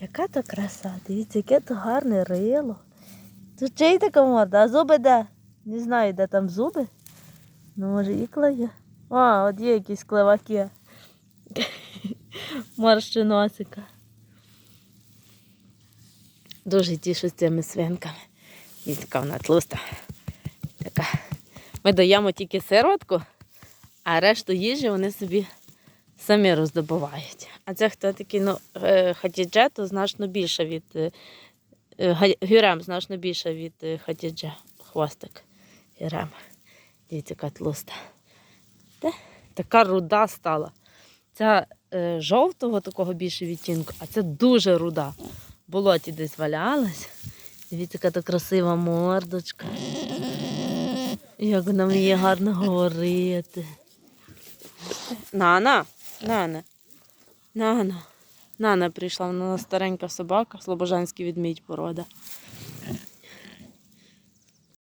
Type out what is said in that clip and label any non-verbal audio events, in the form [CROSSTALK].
Яка то краса, дивіться, яке то гарне рило. Тут чий така морда, а зуби де? Не знаю, де там зуби. Ну, може, ікла є. А, от є якісь клеваки. [LAUGHS] Морщиносика. Дуже тішу цими свинками. І така вона тлуста. Така. Ми даємо тільки сиротку, а решту їжі вони собі самі роздобувають. А це хто такий, ну, е, хатідже, то значно більше від е, е, гюрем, значно більше від хатідже. Хвостик гюрем. Дивіться, тлуста. Те, така руда стала. Ця е, жовтого такого більше відтінку, а це дуже руда. Болоті десь валялась. Дивіться, яка красива мордочка. Як вона вміє гарно говорити. Нана, Нана, Нана. Нана прийшла, вона старенька собака, слобожанський відмідь порода.